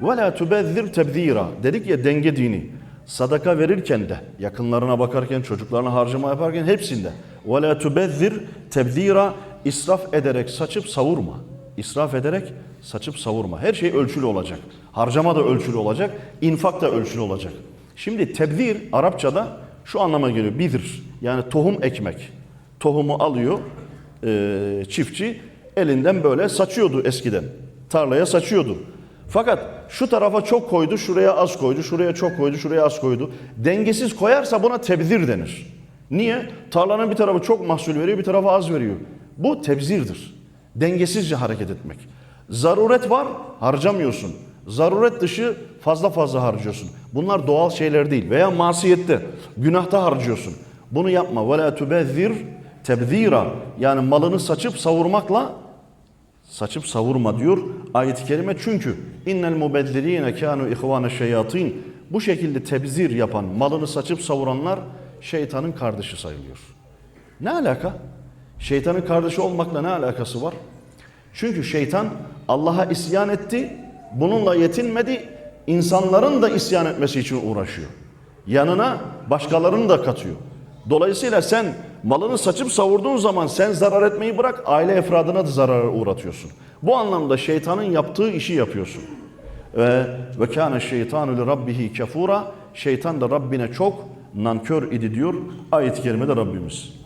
Ve la tubezzir tebzira. Dedik ya denge dini. Sadaka verirken de, yakınlarına bakarken, çocuklarına harcama yaparken hepsinde. Ve la tubezzir tebzira. israf ederek saçıp savurma. İsraf ederek saçıp savurma. Her şey ölçülü olacak. Harcama da ölçülü olacak. infak da ölçülü olacak. Şimdi tebzir Arapçada şu anlama geliyor. Bidir. Yani tohum ekmek. Tohumu alıyor e, çiftçi elinden böyle saçıyordu eskiden. Tarlaya saçıyordu. Fakat şu tarafa çok koydu, şuraya az koydu, şuraya çok koydu, şuraya az koydu. Dengesiz koyarsa buna tebzir denir. Niye? Tarlanın bir tarafı çok mahsul veriyor, bir tarafı az veriyor. Bu tebzirdir. Dengesizce hareket etmek. Zaruret var, harcamıyorsun. Zaruret dışı fazla fazla harcıyorsun. Bunlar doğal şeyler değil. Veya masiyette, günahta harcıyorsun. Bunu yapma. وَلَا تُبَذِّرْ tebzira yani malını saçıp savurmakla saçıp savurma diyor ayet-i kerime. Çünkü innel mubezzirine kanu ihvane şeyatin bu şekilde tebzir yapan, malını saçıp savuranlar şeytanın kardeşi sayılıyor. Ne alaka? Şeytanın kardeşi olmakla ne alakası var? Çünkü şeytan Allah'a isyan etti, bununla yetinmedi, insanların da isyan etmesi için uğraşıyor. Yanına başkalarını da katıyor. Dolayısıyla sen malını saçıp savurduğun zaman sen zarar etmeyi bırak, aile efradına da zarara uğratıyorsun. Bu anlamda şeytanın yaptığı işi yapıyorsun. Ve ve kana şeytanu li rabbihi kafura. Şeytan da Rabbine çok nankör idi diyor ayet-i kerimede Rabbimiz.